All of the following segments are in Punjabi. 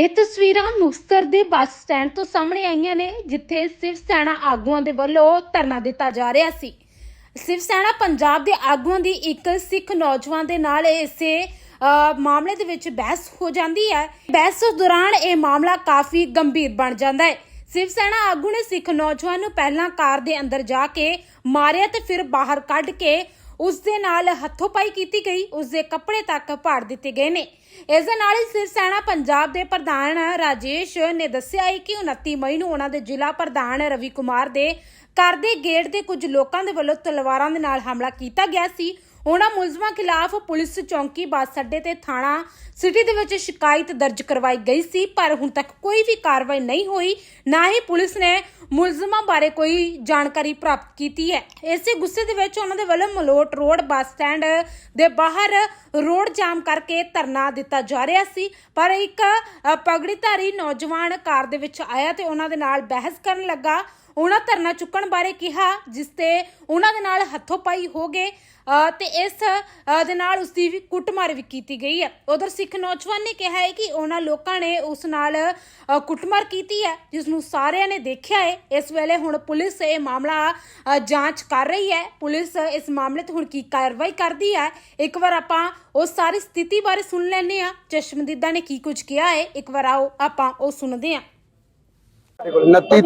ਇਹ ਤਸਵੀਰਾਂ ਮੁਕਤਸਰ ਦੇ ਬੱਸ ਸਟੈਂਡ ਤੋਂ ਸਾਹਮਣੇ ਆਈਆਂ ਨੇ, ਜਿੱਥੇ ਸਿਵ ਸੈਨਾ ਆਗੂਆਂ ਦੇ ਵੱਲੋਂ ਧਰਨਾ ਦਿੱਤਾ ਜਾ ਰਿਹਾ ਸੀ। ਸਿਵ ਸੈਨਾ ਪੰਜਾਬ ਦੇ ਆਗੂਆਂ ਦੀ ਇੱਕ ਸਿੱਖ ਨੌਜਵਾਨ ਦੇ ਨਾਲ ਇਸੇ ਮਾਮਲੇ ਦੇ ਵਿੱਚ ਬਹਿਸ ਹੋ ਜਾਂਦੀ ਹੈ। ਬਹਿਸ ਦੌਰਾਨ ਇਹ ਮਾਮਲਾ ਕਾਫੀ ਗੰਭੀਰ ਬਣ ਜਾਂਦਾ ਹੈ। ਸਿਵ ਸੈਨਾ ਆਗੂ ਨੇ ਸਿੱਖ ਨੌਜਵਾਨ ਨੂੰ ਪਹਿਲਾਂ ਕਾਰ ਦੇ ਅੰਦਰ ਜਾ ਕੇ ਮਾਰਿਆ ਤੇ ਫਿਰ ਬਾਹਰ ਕੱਢ ਕੇ ਉਸ ਦੇ ਨਾਲ ਹੱਥੋਂਪਾਈ ਕੀਤੀ ਗਈ, ਉਸ ਦੇ ਕੱਪੜੇ ਤੱਕ ਪਾੜ ਦਿੱਤੇ ਗਏ ਨੇ। ਇਸ ਦੇ ਨਾਲ ਹੀ ਸਿਵ ਸੈਨਾ ਪੰਜਾਬ ਦੇ ਪ੍ਰਧਾਨ ਰਾਜੇਸ਼ ਨੇ ਦੱਸਿਆ ਹੈ ਕਿ 29 ਮਈ ਨੂੰ ਉਹਨਾਂ ਦੇ ਜ਼ਿਲ੍ਹਾ ਪ੍ਰਧਾਨ ਰਵੀ ਕੁਮਾਰ ਦੇ ਘਰ ਦੇ ਗੇਟ ਦੇ ਕੁਝ ਲੋਕਾਂ ਦੇ ਵੱਲੋਂ ਤਲਵਾਰਾਂ ਦੇ ਨਾਲ ਹਮਲਾ ਕੀਤਾ ਗਿਆ ਸੀ। ਉਹਨਾਂ ਮੁਲਜ਼ਮਾਂ ਖਿਲਾਫ ਪੁਲਿਸ ਚੌਂਕੀ ਬੱਸ ਅੱਡੇ ਤੇ ਥਾਣਾ ਸਿਟੀ ਦੇ ਵਿੱਚ ਸ਼ਿਕਾਇਤ ਦਰਜ ਕਰਵਾਈ ਗਈ ਸੀ ਪਰ ਹੁਣ ਤੱਕ ਕੋਈ ਵੀ ਕਾਰਵਾਈ ਨਹੀਂ ਹੋਈ ਨਾ ਹੀ ਪੁਲਿਸ ਨੇ ਮੁਲਜ਼ਮਾਂ ਬਾਰੇ ਕੋਈ ਜਾਣਕਾਰੀ ਪ੍ਰਾਪਤ ਕੀਤੀ ਹੈ। ਇਸੇ ਗੁੱਸੇ ਦੇ ਵਿੱਚ ਉਹਨਾਂ ਦੇ ਵੱਲੋਂ ਮਲੋਟ ਰੋਡ ਬੱਸ ਸਟੈਂਡ ਦੇ ਬਾਹਰ ਰੋਡ ਜਾਮ ਕਰਕੇ ਧਰਨਾ ਦਿੱਤਾ ਜਾ ਰਿਹਾ ਸੀ ਪਰ ਇੱਕ ਅ, ਪਗੜੀਧਾਰੀ ਨੌਜਵਾਨ ਕਾਰ ਦੇ ਵਿੱਚ ਆਇਆ ਤੇ ਉਹਨਾਂ ਦੇ ਨਾਲ ਬਹਿਸ ਕਰਨ ਲੱਗਾ। ਉਹਨਾਂ ਧਰਨਾ ਚੁੱਕਣ ਬਾਰੇ ਕਿਹਾ ਜਿਸ ਤੇ ਉਹਨਾਂ ਦੇ ਨਾਲ ਹੱਥੋਂ ਪਾਈ ਹੋ ਗਏ ਅ, ਤੇ ਇਸ ਦੇ ਨਾਲ ਉਸ ਦੀ ਵੀ ਕੁੱਟਮਾਰ ਵੀ ਕੀਤੀ ਗਈ ਹੈ। ਉਧਰ ਸਿੱਖ ਨੌਜਵਾਨ ਨੇ ਕਿਹਾ ਹੈ ਕਿ ਉਹਨਾਂ ਲੋਕਾਂ ਨੇ ਉਸ ਨਾਲ ਕੁੱਟਮਾਰ ਕੀਤੀ ਹੈ ਜਿਸ ਨੂੰ ਸਾਰਿਆਂ ਨੇ ਦੇਖਿਆ ਹੈ। ਇਸ ਵੇਲੇ ਹੁਣ ਪੁਲਿਸ ਇਹ ਮਾਮਲਾ ਜਾਂਚ ਕਰ ਰਹੀ ਹੈ। ਪੁਲਿਸ ਇਸ ਮਾਮਲੇ ਤੇ ਹੁਣ ਕੀ ਕਾਰਵਾਈ ਕਰਦੀ ਹੈ ਇੱਕ ਵਾਰ ਆਪਾਂ ਉਹ ਸਾਰੀ ਸਥਿਤੀ ਬਾਰੇ ਸੁਣ ਲੈਂਦੇ ਹਾਂ। ਚਸ਼ਮਦੀਦਾ ਨੇ ਕੀ ਕੁਝ ਕਿਹਾ ਹੈ ਇੱਕ ਵਾਰ ਆਓ ਆਪਾਂ ਉਹ ਸੁਣਦੇ ਹਾਂ। 29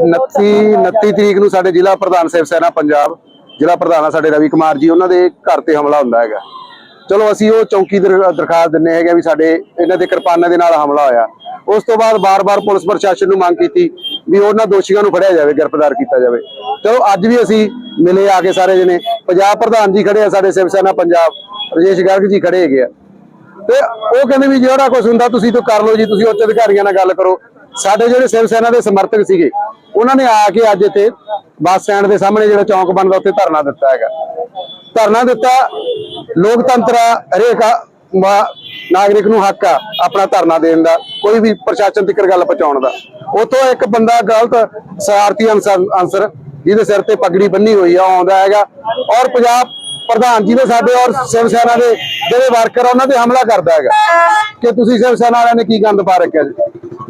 29 29 ਤਰੀਕ ਨੂੰ ਸਾਡੇ ਜ਼ਿਲ੍ਹਾ ਪ੍ਰਧਾਨ ਸਿਵ ਸੈਨਾ ਪੰਜਾਬ, ਜ਼ਿਲ੍ਹਾ ਪ੍ਰਧਾਨ ਆ ਸਾਡੇ ਰਵੀ ਕੁਮਾਰ ਜੀ, ਉਹਨਾਂ ਦੇ ਘਰ ਤੇ ਹਮਲਾ ਹੁੰਦਾ ਹੈਗਾ। ਚਲੋ ਅਸੀਂ ਉਹ ਚੌਕੀ ਦਰਖਾਸਤ ਦਿੰਨੇ ਹੈਗੇ ਵੀ ਸਾਡੇ ਇਹਨਾਂ ਦੇ ਕਿਰਪਾਨਾਂ ਦੇ ਨਾਲ ਹਮਲਾ ਹੋਇਆ। ਉਸ ਤੋਂ ਬਾਅਦ ਬਾਰ-ਬਾਰ ਪੁਲਿਸ ਪ੍ਰਸ਼ਾਸਨ ਨੂੰ ਮੰਗ ਕੀਤੀ ਵੀ ਉਹਨਾਂ ਦੋਸ਼ੀਆਂ ਨੂੰ ਫੜਿਆ ਜਾਵੇ, ਗ੍ਰਿਫਤਾਰ ਕੀਤਾ ਜਾਵੇ। ਚਲੋ ਅੱਜ ਵੀ ਅਸੀਂ ਮਿਲੇ ਆ ਕੇ ਸਾਰੇ ਜਣੇ। ਪੰਜਾਬ ਪ੍ਰਧਾਨ ਜੀ ਖੜੇ ਆ, ਸਾਡੇ ਸਿਵ ਸੈਨਾ ਪੰਜਾਬ, ਰਜੇਸ਼ ਗਰਗ ਜੀ ਖੜੇ ਹੈਗੇ ਆ। ਤੇ ਉਹ ਕਹਿੰਦੇ ਵੀ ਜਿਹੜਾ ਕੁਝ ਹੁੰਦਾ ਤੁਸੀਂ ਤੋਂ ਕਰ ਲਓ ਜੀ, ਤੁਸੀਂ ਉੱਚ ਅਧਿਕਾਰੀਆਂ ਨਾਲ ਗੱਲ ਕਰੋ। ਸਾਡੇ ਜਿਹੜੇ ਸਿਵ ਸੈਨਾ ਦੇ ਸਮਰਥਕ ਸੀਗੇ, ਉਹਨਾਂ ਨੇ ਆ ਕੇ ਅੱਜ ਇੱਥੇ ਬੱਸ ਸਟੈਂਡ ਦੇ ਸਾਹਮਣੇ ਜਿਹੜਾ ਚੌਂਕ ਬਣਦਾ, ਉੱਥੇ ਧਰਨਾ ਦਿੱਤਾ ਹੈਗਾ। ਧਰਨਾ ਦਿੱਤਾ, ਲੋਕਤੰਤਰ ਹਰੇਕ ਨਾਗਰਿਕ ਨੂੰ ਹੱਕ ਆ ਆਪਣਾ ਧਰਨਾ ਦੇਣ ਦਾ, ਕੋਈ ਵੀ ਪ੍ਰਸ਼ਾਸਨ ਤੱਕ ਗੱਲ ਪਹੁੰਚਾਉਣ ਦਾ। ਉਤੋਂ ਇੱਕ ਬੰਦਾ ਗਲਤ ਸ਼ਰਾਰਤੀ ਅਨਸਰ ਜਿਹਦੇ ਸਿਰ ਤੇ ਪਗੜੀ ਬੰਨੀ ਹੋਈ ਆ, ਉਹ ਆਉਂਦਾ ਹੈਗਾ। ਔਰ ਪੰਜਾਬ ਪ੍ਰਧਾਨ ਜੀ ਦੇ ਸਾਡੇ ਔਰ ਸਿਵ ਸੈਨਾ ਦੇ ਜਿਹੜੇ ਵਰਕਰ ਆ, ਉਹਨਾਂ ਤੇ ਹਮਲਾ ਕਰਦਾ ਹੈਗਾ। ਕਿ ਤੁਸੀਂ ਸਿਵ ਸੈਨਾ ਵਾਲਿਆਂ ਨੇ ਕੀ ਗੰਦ ਪਾ ਰੱਖਿਆ ਜੀ?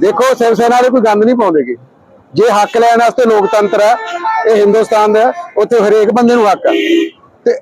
ਦੇਖੋ ਸਿਵ ਸੈਨਾ ਵਾਲੇ ਕੋਈ ਗੰਦ ਨਹੀਂ ਪਾਉਂਦੇਗੇ ਜੇ ਹੱਕ ਲੈਣ ਵਾਸਤੇ ਲੋਕਤੰਤਰ ਹੈ, ਇਹ ਹਿੰਦੁਸਤਾਨ ਦਾ ਉੱਥੇ ਹਰੇਕ ਬੰਦੇ ਨੂੰ ਹੱਕ ਹੈ। ਤੇ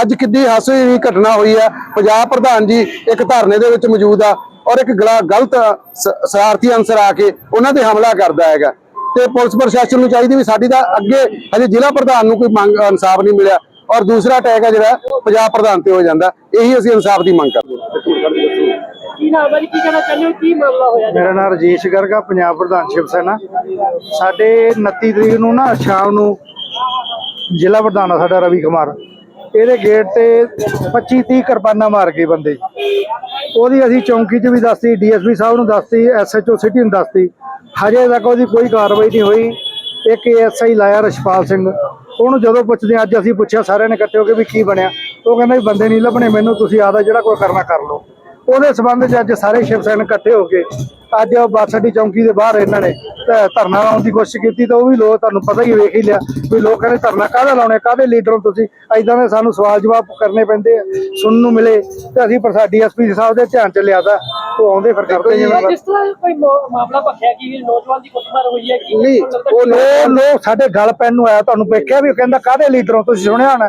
ਅੱਜ ਕਿੱਡੀ ਹਾਸੇ ਦੀ ਘਟਨਾ ਹੋਈ ਹੈ, ਪੰਜਾਬ ਪ੍ਰਧਾਨ ਜੀ ਇੱਕ ਧਰਨੇ ਦੇ ਵਿੱਚ ਮੌਜੂਦ ਆ ਔਰ ਇੱਕ ਗਲਾ ਗਲਤ ਸ- ਸਹਾਰਤੀ ਅੰਸਰ ਆ ਕੇ ਉਹਨਾਂ ਤੇ ਹਮਲਾ ਕਰਦਾ ਹੈਗਾ। ਤੇ ਪੁਲਿਸ ਪ੍ਰਸ਼ਾਸਨ ਨੂੰ ਚਾਹੀਦੀ ਵੀ ਸਾਡੀ ਤਾਂ ਅੱਗੇ ਹਜੇ ਜ਼ਿਲ੍ਹਾ ਪ੍ਰਧਾਨ ਨੂੰ ਕੋਈ ਮੰਗ, ਇਨਸਾਫ ਨਹੀਂ ਮਿਲਿਆ ਔਰ ਦੂਸਰਾ ਅਟੈਕ ਹੈ ਜਿਹੜਾ ਪੰਜਾਬ ਪ੍ਰਧਾਨ ਤੇ ਹੋ ਜਾਂਦਾ, ਇਹੀ ਅਸੀਂ ਇਨਸਾਫ ਦੀ ਮੰਗ ਕਰਦੇ ਹਾਂ। ਕੀ ਨਾਮ ਹੈ ਜੀ ਕੀ ਕਹਿਣਾ ਚਾਹੁੰਦੇ ਹੋ? ਕੀ ਮਾਮਲਾ ਹੋਇਆ ਜੀ? ਮੇਰਾ ਨਾਮ ਰਜੇਸ਼ ਗਰਗਾ ਪੰਜਾਬ ਪ੍ਰਧਾਨ ਸ਼ਿਵ ਸੈਨਾ। ਸਾਡੇ 29 ਤਰੀਕ ਨੂੰ ਨਾ ਸ਼ਾਮ ਨੂੰ ਜ਼ਿਲ੍ਹਾ ਪ੍ਰਧਾਨ ਆ ਸਾਡਾ ਰਵੀ ਕੁਮਾਰ। ਇਹਦੇ ਗੇਟ ਤੇ 25 30 ਕਿਰਪਾਨਾਂ ਮਾਰ ਗਏ ਬੰਦੇ। ਉਹਦੀ ਅਸੀਂ ਚੌਂਕੀ 'ਚ ਵੀ ਦੱਸਤੀ ਡੀਐਸਪੀ ਸਾਹਿਬ ਨੂੰ ਦੱਸਤੀ ਐਸਐਚਓ ਸਿਟੀ ਨੂੰ ਦੱਸਤੀ। ਹਜੇ ਤੱਕ ਉਹਦੀ ਕੋਈ ਕਾਰਵਾਈ ਨਹੀਂ ਹੋਈ। ਇੱਕ ਐਸਆਈ ਲਾਇਆ ਰਸ਼ਪਾਲ ਸਿੰਘ। ਉਹਨੂੰ ਜਦੋਂ ਪੁੱਛਦੇ ਹਾਂ, ਅੱਜ ਅਸੀਂ ਪੁੱਛਿਆ ਸਾਰਿਆਂ ਨੇ ਇਕੱਠੇ ਹੋ ਕੇ ਵੀ ਕੀ ਬਣਿਆ। ਉਹ ਕਹਿੰਦਾ ਵੀ ਬੰਦੇ ਨਹੀਂ ਲੱਭਣੇ ਮੈਨੂੰ ਤੁਸੀਂ ਆਦਾ ਜਿਹੜਾ ਕੋਈ ਕਰਨਾ ਕਰ ਲਓ। ਉਹਦੇ ਸਬੰਧ 'ਚ ਅੱਜ ਸਾਰੇ ਸ਼ਿਵ ਸੈਨ ਇਕੱਠੇ ਹੋ ਕੇ ਅੱਜ ਉਹ ਬੱਸ ਅੱਡੀ ਚੌਂਕੀ ਦੇ ਬਾਹਰ ਇਹਨਾਂ ਨੇ ਧਰਨਾ ਲਾਉਣ ਦੀ ਕੋਸ਼ਿਸ਼ ਕੀਤੀ ਤਾਂ ਉਹ ਵੀ ਲੋਕ ਤੁਹਾਨੂੰ ਪਤਾ ਹੀ ਵੇਖ ਹੀ ਲਿਆ ਵੀ ਲੋਕ ਕਹਿੰਦੇ ਧਰਨਾ ਕਾਹਦਾ ਲਾਉਣੇ ਕਾਹਦੇ ਲੀਡਰ ਹੋ ਤੁਸੀਂ? ਐਦਾਂ ਦੇ ਸਾਨੂੰ ਸਵਾਲ ਜਵਾਬ ਕਰਨੇ ਪੈਂਦੇ ਆ ਸੁਣਨ ਨੂੰ ਮਿਲੇ ਤੇ ਅਸੀਂ ਪ੍ਰਸਾ ਡੀਐਸਪੀ ਸਾਹਿਬ ਦੇ ਧਿਆਨ ਚ ਲਿਆਦਾ ਉਹ ਆਉਂਦੇ ਫਿਰ ਕਰਦੇ ਜਿਵੇਂ ਜਿਸ ਤਰ੍ਹਾਂ ਕੋਈ ਮਾਮਲਾ ਭਖਿਆ ਕਿ ਨੌਜਵਾਨ ਦੀ ਕੁੱਟਮਾਰ ਹੋਈ ਹੈ ਕਿ ਉਹ ਲੋਕ ਲੋਕ ਸਾਡੇ ਗੱਲ ਪੈਣ ਨੂੰ ਆਇਆ ਤੁਹਾਨੂੰ ਵੇਖਿਆ ਵੀ ਉਹ ਕਹਿੰਦਾ ਕਾਹਦੇ ਲੀਡਰ ਹੋ ਤੁਸੀਂ ਸੁਣਿਆ ਹੋਣਾ?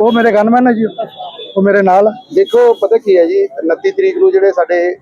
ਉਹ ਮੇਰੇ ਗਨਮੈਨ ਹੈ ਜੀ, ਉਹ ਮੇਰੇ ਨਾਲ। ਦੇਖੋ, ਪਤਾ ਕੀ ਹੈ ਜੀ 29 ਤਰੀਕ ਨੂੰ ਜਿਹੜੇ ਸਾਡੇ